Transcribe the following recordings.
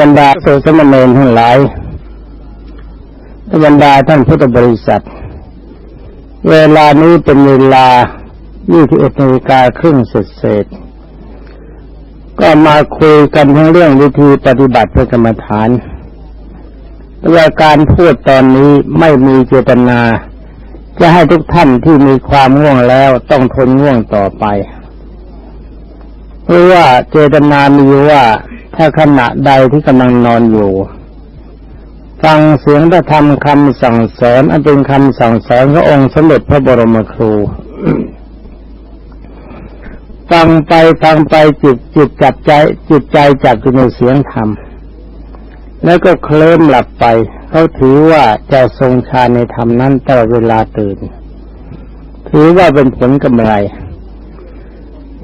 บรรดาโสสมณเณรทั้งหลายบรรดาท่านพุทธบริษัท เวลานี้เป็นเวลา 21นาฬิกาครึ่งเสร็จเสร็จ ก็มาคุยกันทั้งเรื่องวิธีปฏิบัติเพื่อกรรมฐานว่าการพูดตอนนี้ไม่มีเจตนา จะให้ทุกท่านที่มีความง่วงแล้วต้องทนง่วงต่อไป เพราะว่าเจตนามีว่า ถ้าขณะใดที่กำลังนอนอยู่ ฟังเสียงพระธรรมคำสั่งสอนอันเป็นคำสั่งสอนขององค์สมเด็จพระบรมครูฟังไปฟังไปจิตจิตจับใจ จิตใจจับอยู่ในเสียงธรรม แล้วก็เคลิ้มหลับไป เขาถือว่าจะทรงฌานในธรรมนั้นตลอดเวลาตื่น ถือว่าเป็นผลกำไร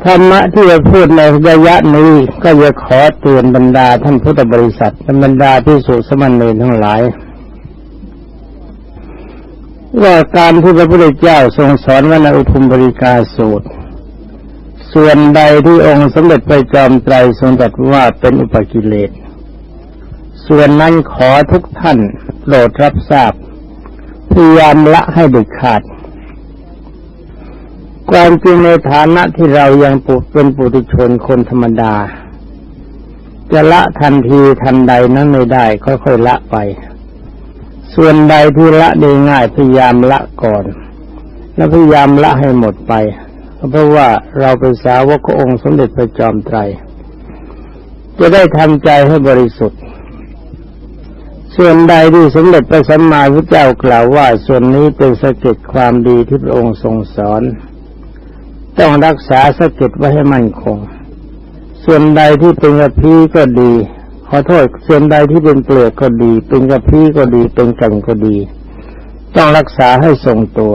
ธรรมะที่จะพูดในระยะนี้ก็จะขอเตือนบรรดาท่านพุทธบริษัทบรรดาพิสุสมณเณรทั้งหลาย ว่าการที่พระพุทธเจ้าทรงสอนว่าในอุทุมบริกาสูตร ส่วนใดที่องค์สมเด็จพระจอมไตรทรงตรัสว่าเป็นอุปกิเลส ส่วนนั้นขอทุกท่านโปรดรับทราบพยายามละให้เด็ดขาด ความจริงในฐานะที่เรายังปุเป็นปุถุชนคนธรรมดา จะละทันทีทันใดนั้นไม่ได้ค่อยๆละไป ส่วนใดที่ละได้ง่ายพยายามละก่อน แล้วพยายามละให้หมดไปเพราะว่าเราเป็นสาวกขององค์สมเด็จพระจอมไตร จะได้ทำใจให้บริสุทธิ์ ส่วนใดที่สมเด็จพระสัมมาพุทธเจ้ากล่าวว่า ส่วนนี้เป็นสะเก็ดความดีที่พระองค์ทรงสอน ต้องรักษาสเก็ดไว้ให้มั่นคง ส่วนใดที่เป็นกระพี้ก็ดี ขอโทษ ส่วนใดที่เป็นเปลือกก็ดี เป็นกระพี้ก็ดี เป็นกันก็ดี ต้องรักษาให้ทรงตัว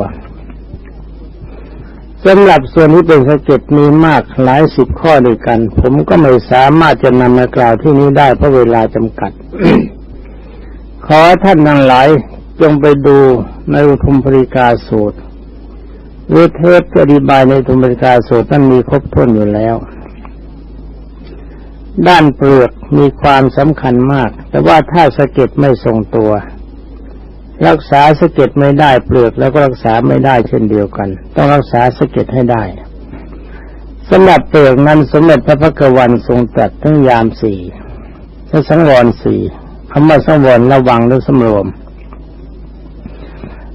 สำหรับส่วนที่เป็นสะเก็ดมีมากหลายสิบข้อด้วยกัน ผมก็ไม่สามารถจะนำมากล่าวที่นี้ได้เพราะเวลาจำกัด ขอท่านทั้งหลายจงไปดูในอุทุมปริกาสูตร หรือเทปอธิบายในอุมริกาสูตรนั้นมีครบถ้วนอยู่แล้ว ด้านเปลือกมีความสำคัญมาก แต่ว่าถ้าสะเก็ดไม่ทรงตัว รักษาสะเก็ดไม่ได้เปลือกแล้วก็รักษาไม่ได้เช่นเดียวกัน ต้องรักษาสะเก็ดให้ได้สำหรับเปลือกนั้นสมเด็จพระพักวันทรงตรัสทั้งยามสี่และสังวรสี่คำว่าสังวรระวังหรือสำรวม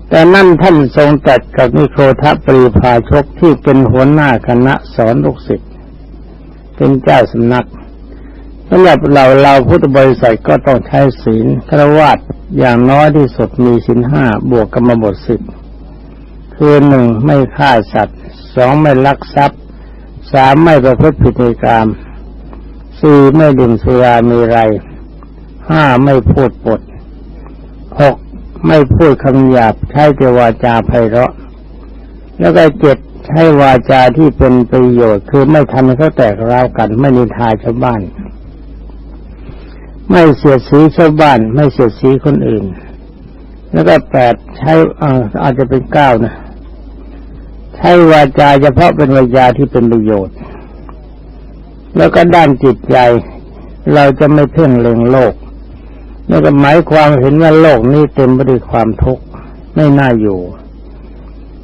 แต่นั่นท่านทรงตรัสกับนิโครทปรีพาชกที่เป็นหัวหน้าคณะสอนลูกศิษย์เป็นเจ้าสำนักสำหรับเราเราพุทธบริษัทก็ต้องใช้ศีลครวาดอย่างน้อยที่สุดมีศีลห้าบวกกรรมบทสิบคือหนึ่งไม่ฆ่าสัตว์สองไม่ลักทรัพย์สามไม่ประพฤติผิดในกรรมสี่ไม่ดื่มสุรามีไรห้าไม่พูดปดหก ไม่พูดคำหยาบใช้แต่วาจาไพเราะ แล้วก็เจ็ดใช้วาจาที่เป็นประโยชน์ คือไม่ทำให้เขาแตกร้าวกัน ไม่นินทาชาวบ้าน ไม่เสียดสีชาวบ้าน ไม่เสียดสีคนอื่น แล้วก็แปดใช้อาจจะเป็นเก้านะใช้วาจาเฉพาะเป็นวาจาที่เป็นประโยชน์ แล้วก็ด้านจิตใจ เราจะไม่เพ่งเล็งโลก นั่นก็หมายความเห็นว่าโลกนี้เต็มไปด้วยความทุกข์ไม่น่าอยู่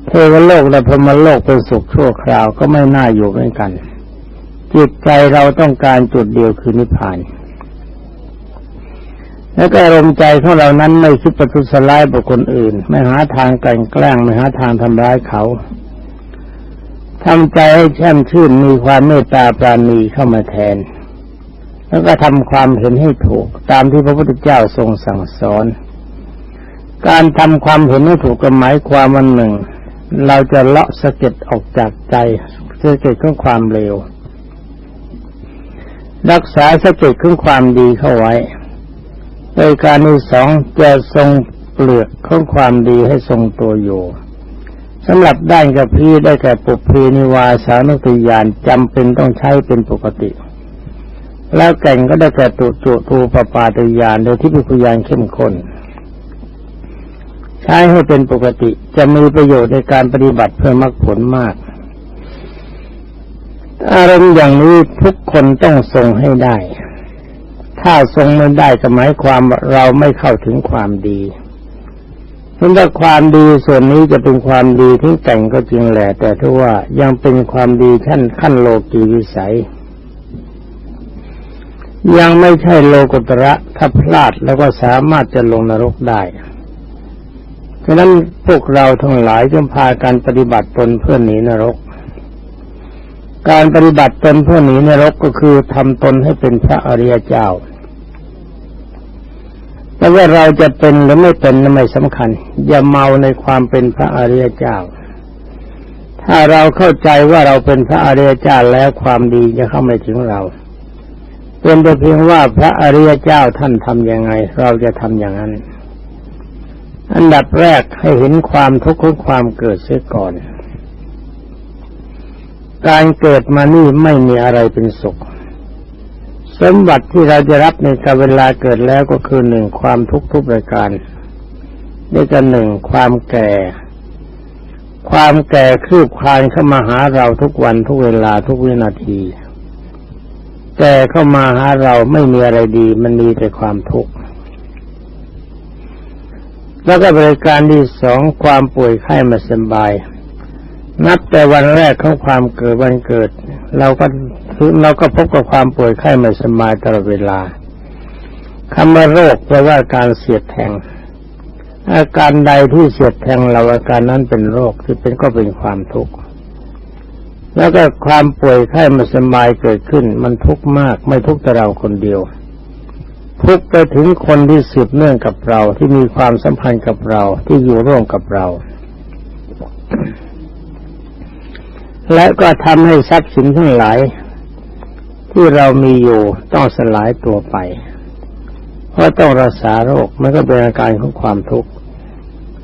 เทวโลกและพรหมโลกเป็นสุขชั่วคราวก็ไม่น่าอยู่เหมือนกัน จิตใจเราต้องการจุดเดียวคือนิพพาน แล้วก็อารมณ์ใจของเรานั้นไม่คิดประทุษร้ายบุคคลอื่น ไม่หาทางกลั่นแกล้งไม่หาทางทำร้ายเขาทำใจให้แช่มชื่นมีความเมตตาปราณีเข้ามาแทน แล้วก็ทำความเห็นให้ถูก ตามที่พระพุทธเจ้าทรงสั่งสอน การทำความเห็นให้ถูกก็หมายความวันหนึ่ง เราจะเลาะสะเก็ดออกจากใจสะเก็ดของความเลวรักษาสะเก็ดของความดีเข้าไว้ โดยการที่สองจะทรงเปลือกของความดีให้ทรงตัวอยู่สำหรับด้านกับพี่ได้แก่ปุพีนิวาสานุติยานจำเป็นต้องใช้เป็นปกติ แล้วแก่งก็ได้แก่ตุจุตูปปาตยานโดยที่เป็นพยานเข้มข้นใช้ให้เป็นปกติจะมีประโยชน์ในการปฏิบัติเพื่อมรรคผลมาก อารมณ์อย่างนี้ทุกคนต้องทรงให้ได้ ถ้าทรงไม่ได้ก็หมายความว่าเราไม่เข้าถึงความดีเพราะว่าความดีส่วนนี้จะเป็นความดีที่แต่งก็จริงแหละ แต่ถ้าว่ายังเป็นความดีชั้นขั้นโลกีวิสัย ยังไม่ใช่โลกุตระถ้าพลาดแล้วก็สามารถจะลงนรกได้ฉะนั้นพวกเราทั้งหลายจงพาการปฏิบัติตนเพื่อหนีนรก การปฏิบัติตนเพื่อหนีนรกก็คือทำตนให้เป็นพระอริยเจ้า แต่ว่าเราจะเป็นหรือไม่เป็นนั้นไม่สำคัญ อย่าเมาในความเป็นพระอริยเจ้า ถ้าเราเข้าใจว่าเราเป็นพระอริยเจ้าแล้วความดีจะเข้าไม่ถึงเรา เป็นแต่เพียงว่าพระอริยเจ้าท่านทำยังไง เราจะทำอย่างนั้น อันดับแรกให้เห็นความทุกข์ของความเกิดเสียก่อน การเกิดมานี่ไม่มีอะไรเป็นสุข สมบัติที่เราจะรับในกาเวลาเกิดแล้วก็คือหนึ่งความทุกข์ทุกประการนี่ก็หนึ่งความแก่ ความแก่คืบคลานเข้ามาหาเราทุกวันทุกเวลาทุกวินาที แก่เข้ามาหาเราไม่มีอะไรดี มันมีแต่ความทุกข์แล้วก็บริการที่สองความป่วยไข้มาสบาย นับแต่วันแรกของความเกิดวันเกิด เราก็เราก็พบกับความป่วยไข้ม่สบายตลอดเวลาคำว่าโรคแปลว่าการเสียดแทง อาการใดที่เสียดแทงเราอาการนั้นเป็นโรคที่เป็นก็เป็นความทุกข์ แล้วก็ความป่วยไข้ไม่สบายเกิดขึ้น มันทุกข์มาก ไม่ทุกข์แต่เราคนเดียว ทุกข์ไปถึงคนที่สืบเนื่องกับเราที่มีความสัมพันธ์กับเราที่อยู่ร่วมกับเรา และก็ทำให้ทรัพย์สินทั้งหลาย ที่เรามีอยู่ต้องสลายตัวไป เพราะต้องรักษาโรคมันก็เป็นอาการของความทุกข์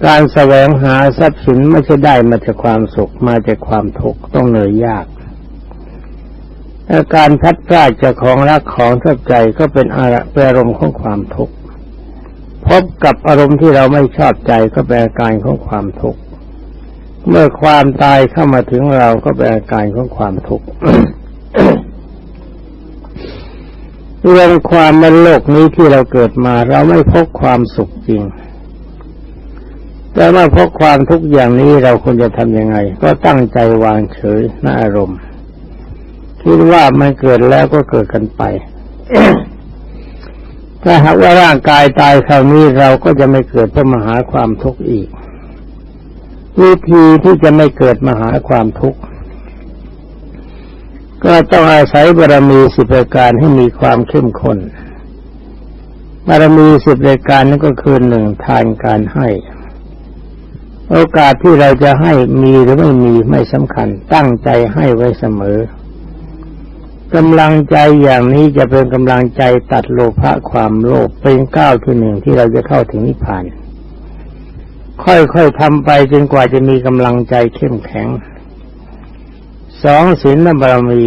การแสวงหาทรัพย์สินไม่ใช่ได้มาจากความสุขมาจากความทุกข์ต้องเหนื่อยยากอาการพัดพลาดจากของรักของชอบใจก็เป็นอารมณ์ของความทุกข์พบกับอารมณ์ที่เราไม่ชอบใจก็เป็นอาการของความทุกข์เมื่อความตายเข้ามาถึงเราก็เป็นอาการของความทุกข์เรื่องความในโลกนี้ที่เราเกิดมา เราไม่พบความสุขจริง แต่เมื่อพบความทุกข์อย่างนี้เราควรจะทำยังไง ก็ตั้งใจวางเฉยในอารมณ์คิดว่ามันเกิดแล้วก็เกิดกันไปถ้าหากว่าร่างกายตายคราวนี้เราก็จะไม่เกิดเพื่อมาหาความทุกข์อีก วิธีที่จะไม่เกิดมาหาความทุกข์ ก็ต้องอาศัยบารมีสิบประการให้มีความเข้มข้นบารมีสิบรายการนั้นก็คือหนึ่งทานการให้ โอกาสที่เราจะให้มีหรือไม่มีไม่สำคัญ ตั้งใจให้ไว้เสมอกำลังใจอย่างนี้จะเป็นกำลังใจตัดโลภะความโลภเป็นก้าวที่หนึ่งที่เราจะเข้าถึงนิพพาน ค่อยๆทำไปจนกว่าจะมีกำลังใจเข้มแข็งสองศีลบารมี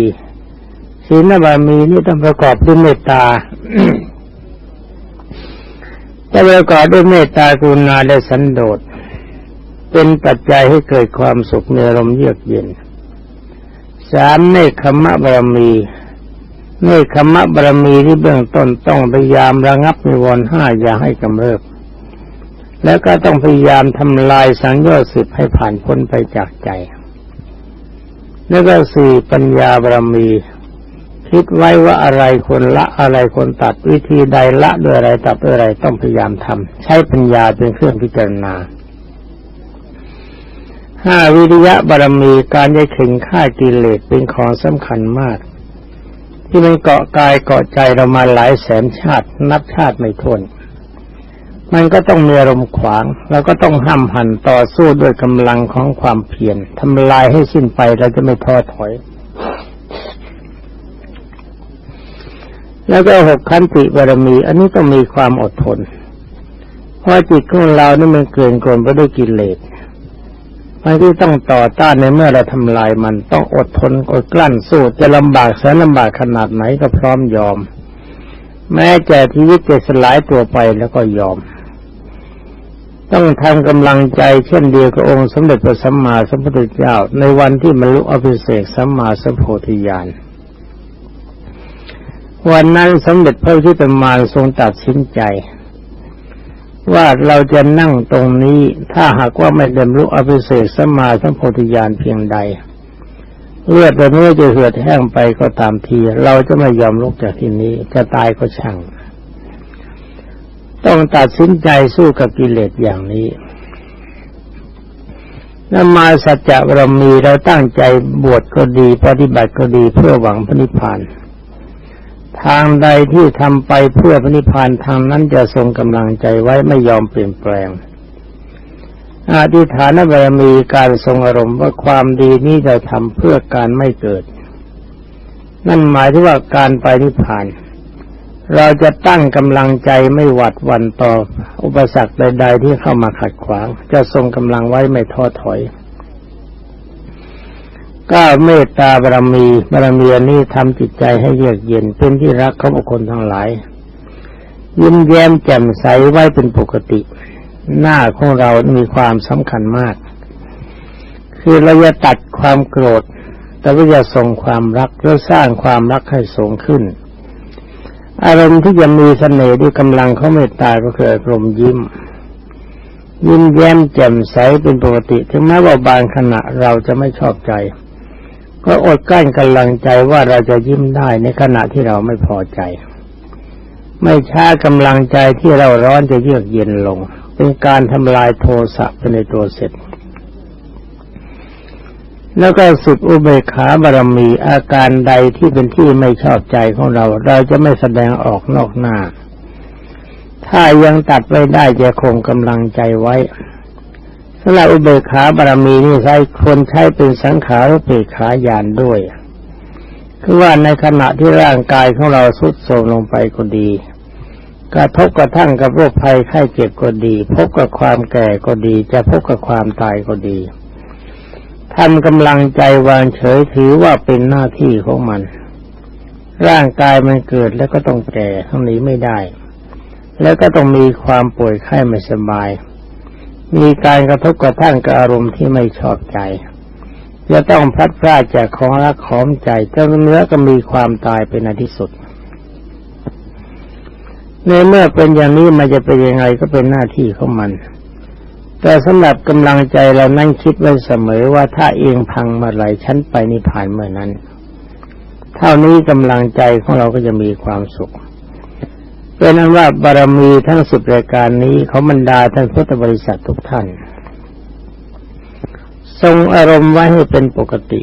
ศีลบารมีนี่ต้องประกอบด้วยเมตตาจะประกอบด้วยเมตตากรุณาและสันโดษ เป็นปัจจัยให้เกิดความสุขในลมเยือกเย็นสามเนคขมะบารมีเนคขมะบารมีที่เบื้องต้นต้องพยายามระงับนิวรณ์ห้าอย่าให้กำเริบแล้วก็ต้องพยายามทำลายสังโยชน์สิบให้ผ่านพ้นไปจากใจ แล้วก็สี่ปัญญาบารมี คิดไว้ว่าอะไรคนละอะไรคนตัดวิธีใดละด้วยอะไรตัดด้วยอะไรต้องพยายามทำใช้ปัญญาเป็นเครื่องพิจารณา ห้าวิริยะบารมีการได้เข่งฆ่ากิเลสเป็นของสำคัญมาก ที่มันเกาะกายเกาะใจเรามาหลายแสนชาติ นับชาติไม่ถ้วนมันก็ต้องมีอารมณ์ขวาง แล้วก็ต้องห้ามหันต่อสู้ด้วยกำลังของความเพียรทำลายให้สิ้นไปเราจะไม่ท้อถอย แล้วก็หกขันติบารมี อันนี้ต้องมีความอดทน เพราะจิตของเรานี่มันเกินกลนไปด้วยกิเลส มันที่ต้องต่อต้านในเมื่อเราทำลายมันต้องอดทนอดกลั้นสู้จะลำบากแสนลำบากขนาดไหนก็พร้อมยอม แม้แต่ชีวิตจะสลายตัวไปแล้วก็ยอม ต้องทำกำลังใจเช่นเดียวกับองค์สมเด็จพระสัมมาสัมพุทธเจ้า ในวันที่มรรลุอภิเศกสัมมาสัมโพธิญาณวันนั้นสมเด็จพระพุทธมารทรงตัดสินใจ ว่าเราจะนั่งตรงนี้ ถ้าหากว่าไม่เดิมรู้อภิเศษสมาสัมโพธิญาณเพียงใด เลือดตัวนี้จะเหือดแห้งไปก็ตามที เราจะไม่ยอมลุกจากที่นี้ จะตายก็ช่าง ต้องตัดสินใจสู้กับกิเลสอย่างนี้นมาสัจจะบารมีเราตั้งใจบวชก็ดี ปฏิบัติก็ดีเพื่อหวังพระนิพพาน ทางใดที่ทำไปเพื่อพระนิพพานทางนั้นจะทรงกำลังใจไว้ไม่ยอมเปลี่ยนแปลงอธิฐานบารมีการทรงอารมณ์ว่าความดีนี้จะทำเพื่อการไม่เกิด นั่นหมายถึงว่าการไปนิพพาน เราจะตั้งกำลังใจไม่หวัดวันต่ออุปสรรคใด ๆ ที่เข้ามาขัดขวาง จะทรงกำลังไว้ไม่ท้อถอย ก้าเมตตาบารมีบารมีนี้ทำจิตใจให้เยือกเย็นเป็นที่รักของบุคคลทั้งหลาย ยิ้มแย้มแจ่มใสไว้เป็นปกติ หน้าของเรามีความสำคัญมาก คือเราจะตัดความโกรธ แต่ว่าจะส่งความรักและสร้างความรักให้สูงขึ้น อารมณ์ที่จะมีเสน่ห์ด้วยกำลังเขาเมตตาก็คืออารมณ์ยิ้มยิ้มแย้มแจ่มใสเป็นปกติ ถึงแม้ว่าบางขณะเราจะไม่ชอบใจ ก็อดกั้นกำลังใจว่าเราจะยิ้มได้ในขณะที่เราไม่พอใจ ไม่ช้ากำลังใจที่เราร้อนจะเยือกเย็นลง เป็นการทำลายโทสะไปในตัวเสร็จ แล้วก็สุดอุเบกขาบารมีอาการใดที่เป็นที่ไม่ชอบใจของเรา เราจะไม่แสดงออกนอกหน้า ถ้ายังตัดไว้ได้จะคงกำลังใจไว้ สำหรับอุเบกขาบารมีนี่ใช้คนใช้เป็นสังขารอุเบกขาญาณด้วย คือว่าในขณะที่ร่างกายของเราสุดโทรมลงไปก็ดี กระทบกระทั่งกับโรคภัยไข้เจ็บก็ดี พบกับความแก่ก็ดี จะพบกับความตายก็ดีทำกำลังใจวางเฉยถือว่าเป็นหน้าที่ของมัน ร่างกายมันเกิดแล้วก็ต้องแก่ทั้งนี้ไม่ได้ แล้วก็ต้องมีความป่วยไข้ไม่สบาย มีการกระทบกระทั่งกับอารมณ์ที่ไม่ชอบใจ จะต้องพัดพรากจากของรักของใจเจ้าเนื้อก็มีความตายเป็นอันที่สุด ในเมื่อเป็นอย่างนี้มันจะเป็นยังไงก็เป็นหน้าที่ของมัน แต่สำหรับกำลังใจเรานั่งคิดไว้เสมอว่าถ้าเองพังเมื่อไหร่ฉันไปนิพพานเมื่อนั้น เท่านี้กำลังใจของเราก็จะมีความสุข เป็นนั้นว่าบารมีทั้งสิบรายการนี้เขาบรรดาท่านพุทธบริษัททุกท่าน ทรงอารมณ์ไว้ให้เป็นปกติ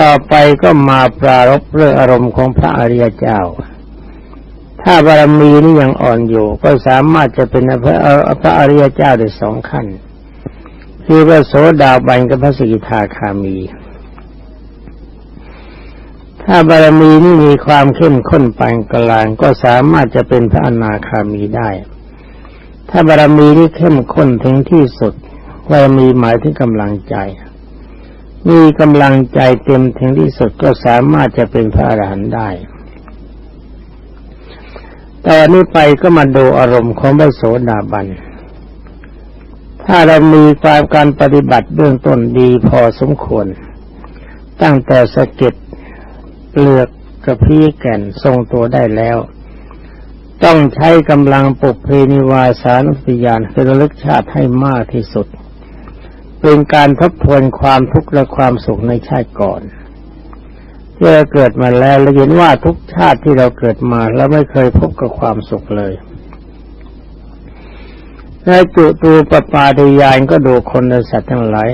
ต่อไปก็มาปรารบเรื่องอารมณ์ของพระอริยเจ้า ถ้าบารมีนี้ยังอ่อนอยู่ ก็สามารถจะเป็นพระพระอริยเจ้าได้สองขั้น คือพระโสดาบันกับพระสกิทาคามี ถ้าบารมีนี้มีความเข้มข้นปานกลางก็สามารถจะเป็นพระอนาคามีได้ ถ้าบารมีนี้เข้มข้นถึงที่สุดบารมีหมายถึงกำลังใจ มีกำลังใจเต็มถึงที่สุดก็สามารถจะเป็นพระอรหันต์ได้ตอนนี้ไปก็มาดูอารมณ์ของพระโสดาบัน ถ้าเรามีความการปฏิบัติเบื้องต้นดีพอสมควร ตั้งแต่สะเก็ด เปลือกกระพี้แก่นทรงตัวได้แล้ว ต้องใช้กำลังปุกเพนิวาสานุสติญาณคือระลึกชาติให้มากที่สุด เป็นการทบทวนความทุกข์และความสุขในชาติก่อนที่เราเกิดมาแล้วเราเห็นว่าทุกชาติที่เราเกิดมาแล้วไม่เคยพบกับความสุขเลยในจุตูปปาติยานก็ดูคนและสัตว์ทั้งหลาย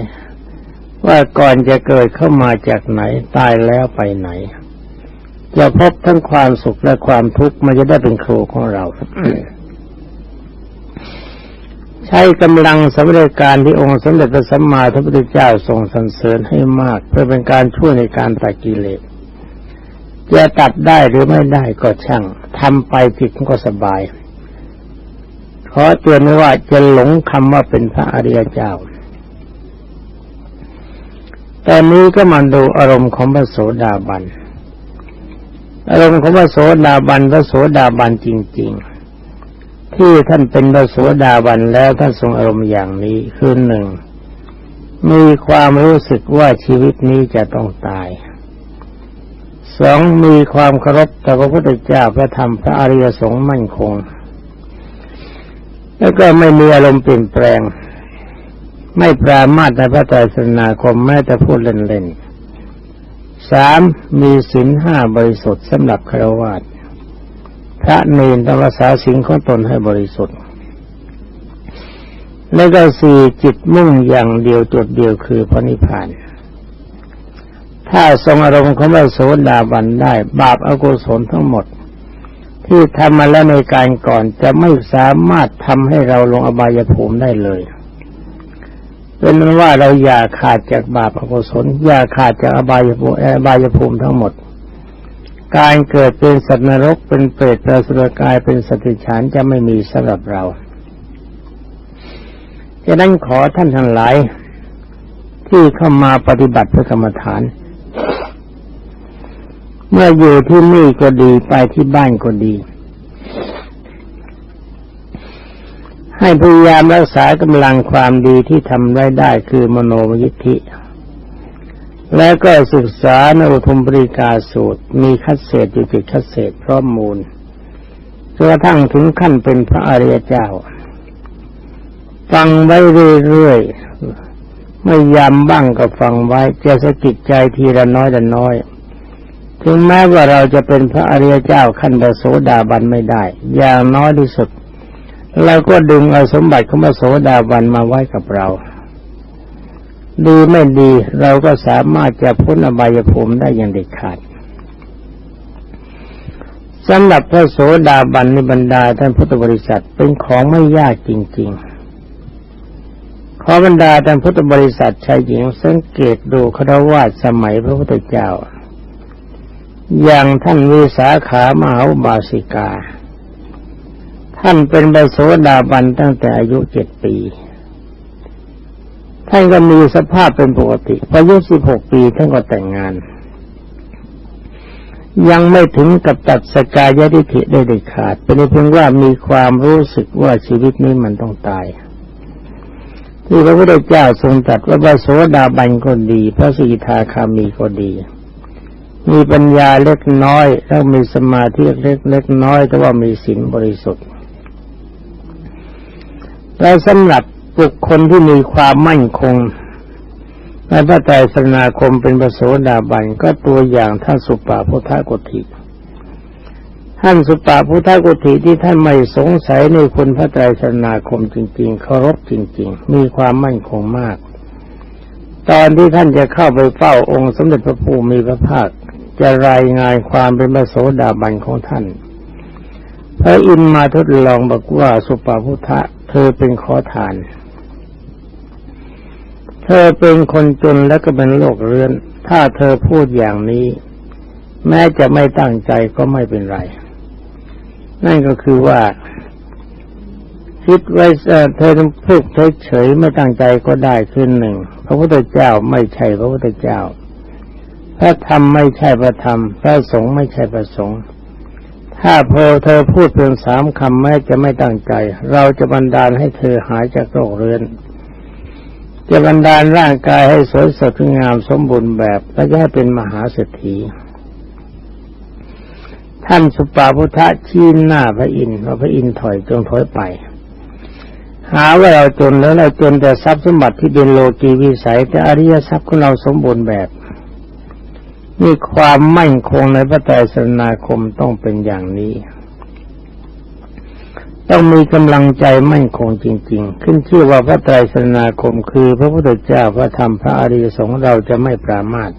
ว่าก่อนจะเกิดเข้ามาจากไหนตายแล้วไปไหน จะพบทั้งความสุขและความทุกข์มันจะได้เป็นครูของเรา ใช้กำลังสำเร็จการที่องค์สมเด็จพระสัมมาสัมพุทธเจ้าทรงสรรเสริญให้มาก เพื่อเป็นการช่วยในการตัดกิเลสจะตัดได้หรือไม่ได้ก็ช่างทำไปผิดก็สบายขอเตือนไว้ว่าจะหลงคำว่าเป็นพระอริยเจ้า ตอนนี้ก็มาดูอารมณ์ของพระโสดาบัน อารมณ์ของพระโสดาบันพระโสดาบันจริง ๆ ที่ท่านเป็นพระโสดาบันแล้วท่านทรงอารมณ์อย่างนี้คือหนึ่งมีความรู้สึกว่าชีวิตนี้จะต้องตายสองมีความเคารพต่อพระพุทธเจ้าพระธรรมพระอริยสงฆ์มั่นคง แล้วก็ไม่มีอารมณ์เปลี่ยนแปลง ไม่ปรามาสในพระไตรสนาคมแม้แต่พูดเล่นๆ สามมีศีลห้าบริสุทธิ์สำหรับคารวะพระเนรต้องรักษาศีลของตนให้บริสุทธิ์ แล้วก็สี่จิตมุ่งอย่างเดียวจุดเดียวคือพระนิพพาน ถ้าทรงอารมณ์ของพระโสดาบันได้ บาปอากุศลทั้งหมด ที่ทำมาแล้วในการก่อนจะไม่สามารถทำให้เราลงอบายภูมิได้เลย เป็นนั้นว่าเราอย่าขาดจากบาปอกุศลอย่าขาดจากอบายภูมิอบายภูมิทั้งหมด การเกิดเป็นสัตว์นรกเป็นเปรตเป็นสุรกายเป็นสติฉานจะไม่มีสำหรับเราฉะนั้นขอท่านทั้งหลาย ที่เข้ามาปฏิบัติพื่อกรรมฐาน เมื่ออยู่ที่นี่ก็ดีไปที่บ้านก็ดี ให้พยายามรักษากำลังความดีที่ทำได้ได้คือมโนมยิทธิ และก็ศึกษาในอุทุมปริกาสูตร มีคัดเศษอยู่จิตคัดเศษพร้อมมูลจนกระทั่งถึงขั้นเป็นพระอริยเจ้า ฟังไว้เรื่อยๆไม่ยำบ้างก็ฟังไว้จะสะกิดใจทีละน้อยละน้อยถึงแม้ว่าเราจะเป็นพระอริยเจ้าขั้นพระโสดาบันไม่ได้ อย่างน้อยที่สุด เราก็ดึงเอาสมบัติของพระโสดาบันมาไว้กับเรา ดีไม่ดีเราก็สามารถจะพ้นอบายภูมิได้อย่างเด็ดขาดสำหรับพระโสดาบันในบรรดาท่านพุทธบริษัทเป็นของไม่ยากจริง ๆ ขอบรรดาท่านพุทธบริษัทชายหญิงสังเกตดูครวาสสมัยพระพุทธเจ้า อย่างท่านวิสาขามหาบาสิกา ท่านเป็นบโสดาบันตั้งแต่อายุเจ็ดปี ท่านก็มีสภาพเป็นปกติพออายุสิบหกปีท่านก็แต่งงาน ยังไม่ถึงกับตัดสกายยติฐิได้เด็ดขาด เป็นเพียงว่ามีความรู้สึกว่าชีวิตนี้มันต้องตายที่พระพุทธเจ้าทรงตรัสว่าพระโสดาบันก็ดี พระสิกขาคามีก็ดี มีปัญญาเล็กน้อย แล้วมีสมาธิเล็กเล็กน้อย แต่ว่ามีศีลบริสุทธิ์ และสำหรับบุคคลที่มีความมั่นคงในพระไตรสนาคมเป็นพระโสดาบันก็ตัวอย่างท่านสุปาพุทธกุฏิท่านสุปาพุทธกุฏิที่ท่านไม่สงสัยในคุณพระไตรสนาคมจริง ๆ เคารพจริง ๆ มีความมั่นคงมาก ตอนที่ท่านจะเข้าไปเฝ้าองค์สมเด็จพระภูมิพระภาคจะรายงานความเป็นพระโสดาบันของท่านพระอินมาทดลองบอกว่าสุปาพุทธ เธอเป็นขอทาน เธอเป็นคนจนแล้วก็เป็นโรคเรื้อน ถ้าเธอพูดอย่างนี้ แม้จะไม่ตั้งใจก็ไม่เป็นไร นั่นก็คือว่า คิดไว้เธอพูดเฉยๆไม่ตั้งใจก็ได้ขึ้นหนึ่งพระพุทธเจ้าไม่ใช่พระพุทธเจ้าพระธรรมไม่ใช่พระธรรม พระสงฆ์ไม่ใช่พระสงฆ์ ถ้าพอเธอพูดเพียงสามคำแม้จะไม่ตั้งใจ เราจะบันดาลให้เธอหายจากโรคเรื้อนจะบันดาลร่างกายให้สวยสดงามสมบูรณ์แบบ และจะให้เป็นมหาเศรษฐีท่านสุปาพุทธชี้หน้าพระอินทร์ว่าพระอินทร์ถอยจงถอยไป หาว่าเราจนแล้วเราจนแต่ทรัพย์สมบัติที่เป็นโลกีวิสัยแต่อริยทรัพย์ของเราสมบูรณ์แบบ นี่ความมั่นคงในพระไตรสนาคมต้องเป็นอย่างนี้ ต้องมีกำลังใจมั่นคงจริง ๆ ขึ้นชื่อว่าพระไตรสนาคมคือ พระพุทธเจ้าพระธรรมพระอริยสงฆ์เราจะไม่ปรามาท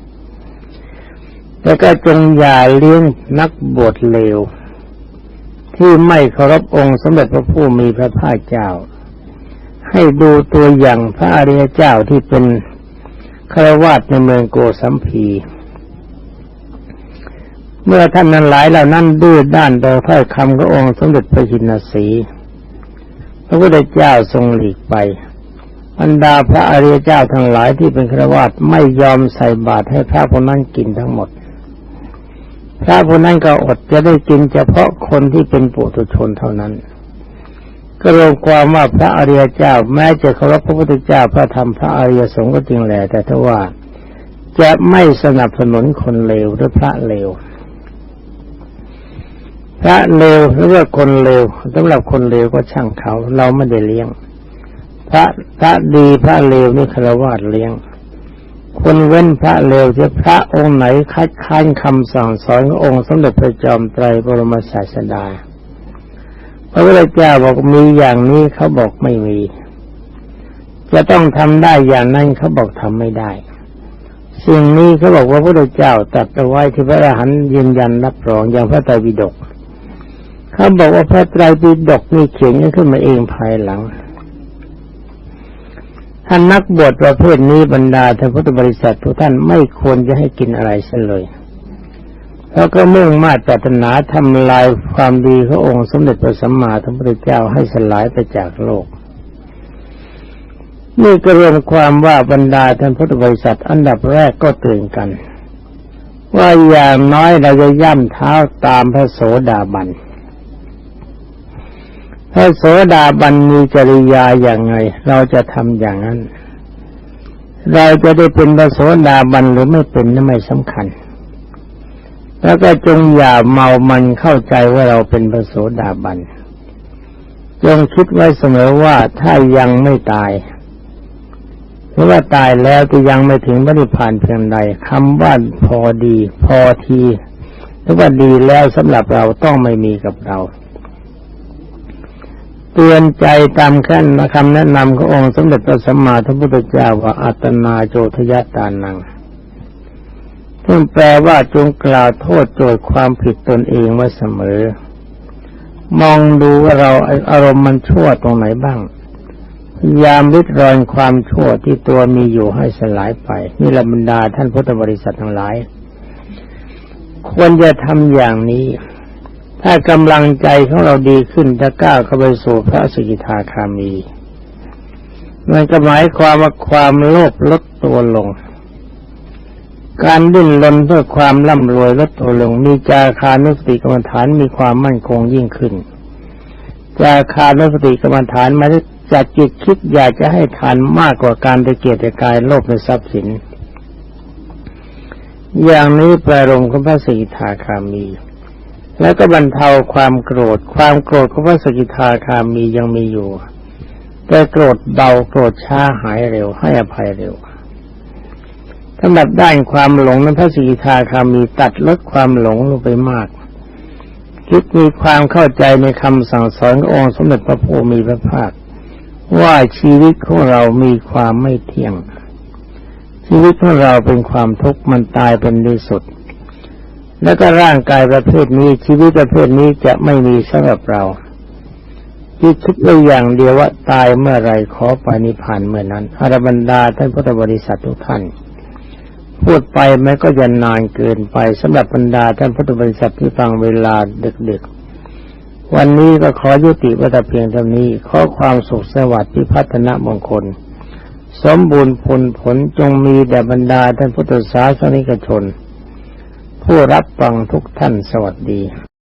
แต่ก็จงอย่าเลี้ยงนักบวชเลว ที่ไม่เคารพองค์สมเด็จพระผู้มีพระภาคเจ้า ให้ดูตัวอย่างพระอริยเจ้าที่เป็นคาวาสในเมืองโกสัมพี เมื่อท่านนั้นหลายเหล่านั้นดื้อด้านต่อถ้อยคำขององค์สมเด็จพระจินสีพระพุทธเจ้าทรงหลีกไปบรรดาพระอริยเจ้าทั้งหลายที่เป็นครวาตไม่ยอมใส่บาตรให้พระพนั้นกินทั้งหมด พระพนั้นก็อดจะได้กินเฉพาะคนที่เป็นปุถุชนเท่านั้น ก็รวมความว่าพระอริยเจ้าแม้จะเคารพพระพุทธเจ้าพระธรรมพระอริยสงฆ์ก็จริงแหละแต่ถ้าว่าจะไม่สนับสนุนคนเลวหรือพระเลว พระเลวหรือว่าคนเลวสำหรับคนเลวก็ช่างเขา เราไม่ได้เลี้ยง พระพระดีพระเลวนี่คารวะเลี้ยง คนเว้นพระเลวจะพระองค์ไหนคัดค้านคำสั่งสอนขององค์สมเด็จพระจอมไตรบรมศาสดาพระพุทธเจ้าบอกมีอย่างนี้เขาบอกไม่มี จะต้องทำได้อย่างนั้นเขาบอกทำไม่ได้สิ่งนี้เขาบอกว่าพระพุทธเจ้าตรัสเอาไว้ที่พระอรหันต์ยืนยันรับรองอย่างพระไตรปิฎก เขาบอกว่าพระไตรปิฎกมีเขียนขึ้นมาเองภายหลังท่านนักบวชประเภทนี้บรรดาท่านพุทธบริษัททุกท่านไม่ควรจะให้กินอะไรเสียเลยแล้วก็มุ่งมาตรปรารถนาทำลายความดีขององค์สมเด็จพระสัมมาสัมพุทธเจ้าให้สลายไปจากโลก นี่ก็รวมความว่าบรรดาท่านพุทธบริษัทอันดับแรกก็เตือนกัน ว่าอย่างน้อยเราจะย่ำเท้าตามพระโสดาบัน พระโสดาบันมีจริยาอย่างไง เราจะทำอย่างนั้น เราจะได้เป็นพระโสดาบันหรือไม่เป็นนั่นไม่สำคัญ แล้วก็จงอย่าเมามันเข้าใจว่าเราเป็นพระโสดาบันจงคิดไว้เสมอว่าถ้ายังไม่ตายหรือว่าตายแล้วจะยังไม่ถึงพระนิพานเพียงใดคำว่าพอดี พอทีหรือว่าดีแล้วสำหรับเราต้องไม่มีกับเรา เตือนใจตามขั้นคำแนะนำขององค์สมเด็จพระสัมมาสัมพุทธเจ้าว่าอัตนาโจทยตานังซึ่งแปลว่าจงกล่าวโทษโจทย์ความผิดตนเองไว้เสมอ มองดูว่าเราอารมณ์มันชั่วตรงไหนบ้าง พยายามริดรอนความชั่วที่ตัวมีอยู่ให้สลายไป นี่ละบรรดาท่านพุทธบริษัททั้งหลาย ควรจะทำอย่างนี้ ถ้ากำลังใจของเราดีขึ้นจะก้าวเข้าไปสู่พระสกิทาคามีมันก็หมายความว่าความโลภลดตัวลง การดิ้นรนเพื่อความร่ำรวยลดตัวลง มีจาคานุสติกรรมฐานมีความมั่นคงยิ่งขึ้น จาคานุสติกรรมฐานมาจากจิตคิดอยากจะให้ทานมากกว่าการตะเกียกตะกายโลภในทรัพย์สิน อย่างนี้แปลลงของพระสกิทาคามี แล้วก็บรรเทาความโกรธ ความโกรธของพระสกิทาคามียังมีอยู่ แต่โกรธเบาโกรธช้าหายเร็ว ให้อภัยเร็วสำหรับด้านความหลงนั้นพระสกิทาคามีตัดลดความหลงลงไปมาก คิดมีความเข้าใจในคำสั่งสอนขององค์สมเด็จพระพุทธมีพระภาคว่าชีวิตของเรามีความไม่เที่ยง ชีวิตของเราเป็นความทุกข์มันตายเป็นที่สุด แล้วก็ร่างกายประเภทนี้ชีวิตประเภทนี้จะไม่มีสำหรับเราที่คิดไว้อย่างเดียวว่าตายเมื่อไรขอไปนิพพานเมื่อนั้นอรบรรดาท่านพุทธบริษัททุกท่าน พูดไปแม้ก็จะนานเกินไปสำหรับบรรดาท่านพุทธบริษัทที่ฟังเวลาดึกๆ วันนี้ก็ขอยุติวัตเพียงเท่านี้ ขอความสุขสวัสดิ์ที่พัฒนามงคล สมบูรณ์ผลผลจงมีแด่บรรดาท่านพุทธศาสนิกชน ผู้รับฟังทุกท่านสวัสดี